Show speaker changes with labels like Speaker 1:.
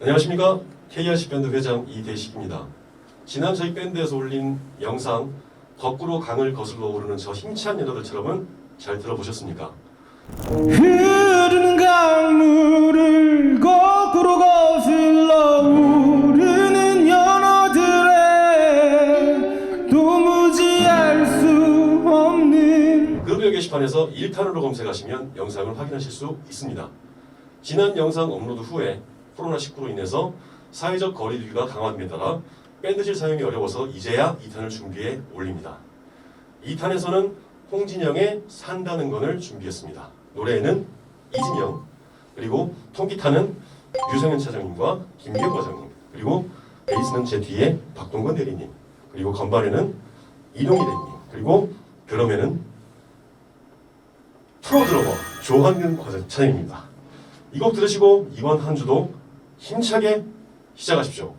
Speaker 1: 안녕하십니까 KRC 밴드 회장 이대식입니다. 지난 저희 밴드에서 올린 영상 거꾸로 강을 거슬러 오르는 저 힘찬 연어들처럼은 잘 들어보셨습니까?
Speaker 2: 흐르는 강물을 거꾸로 거슬러 오르는 연어들의 도무지 알 수 없는
Speaker 1: 그룹의 게시판에서 1탄으로 검색하시면 영상을 확인하실 수 있습니다. 지난 영상 업로드 후에 코로나19로 인해서 사회적 거리두기가 강화됨에 따라 밴드실 사용이 어려워서 이제야 2탄을 준비해 올립니다. 2탄에서는 홍진영의 산다는 건을 준비했습니다. 노래에는 이진영, 그리고 통기타는 유성현 차장님과 김기혁 과장님, 그리고 베이스는 제 뒤에 박동건 대리님, 그리고 건반에는 이동희 대리님, 그리고 드럼에는 프로 드러머 조한근 과장입니다. 이 곡 들으시고 이번 한 주도 힘차게 시작하십시오.